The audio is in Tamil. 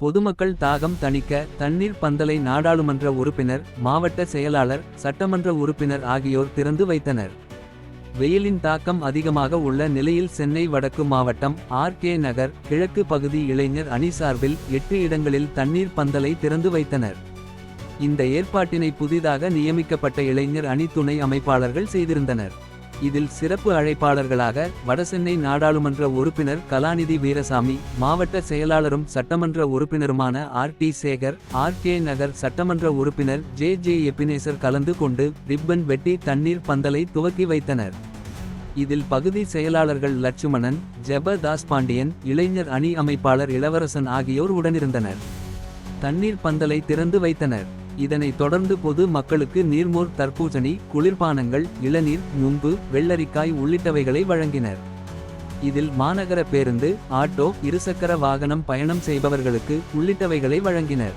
பொதுமக்கள் தாகம் தணிக்க தண்ணீர் பந்தலை நாடாளுமன்ற உறுப்பினர் மாவட்ட செயலாளர் சட்டமன்ற உறுப்பினர் ஆகியோர் திறந்து வைத்தனர். வெயிலின் தாக்கம் அதிகமாக உள்ள நிலையில் சென்னை வடக்கு மாவட்டம் ஆர் கே நகர் கிழக்கு பகுதி இளைஞர் அணி சார்பில் எட்டு இடங்களில் தண்ணீர் பந்தலை திறந்து வைத்தனர். இந்த ஏற்பாட்டினை புதிதாக நியமிக்கப்பட்ட இளைஞர் அணி துணை அமைப்பாளர்கள் செய்திருந்தனர். இதில் சிறப்பு அழைப்பாளர்களாக வடசென்னை நாடாளுமன்ற உறுப்பினர் கலாநிதி வீரசாமி மாவட்ட செயலாளரும் சட்டமன்ற உறுப்பினருமான R. D. Sekar R. K. Nagar சட்டமன்ற உறுப்பினர் ஜே. ஜே. எபினேசர் கலந்து கொண்டு ரிப்பன் வெட்டி தண்ணீர் பந்தலை துவக்கி வைத்தனர். இதில் பகுதி செயலாளர்கள் லட்சுமணன் ஜெப தாஸ் பாண்டியன் இளைஞர் அணி அமைப்பாளர் இளவரசன் ஆகியோர் உடனிருந்தனர். தண்ணீர் பந்தலை திறந்து வைத்தனர். இதனைத் தொடர்ந்து பொது மக்களுக்கு நீர்மோர் தர்பூசணி குளிர்பானங்கள் இளநீர் நுங்கு வெள்ளரிக்காய் உள்ளிட்டவைகளை வழங்கினர். இதில் மாநகர பேருந்து ஆட்டோ இருசக்கர வாகனம் பயணம் செய்பவர்களுக்கு உள்ளிட்டவைகளை வழங்கினர்.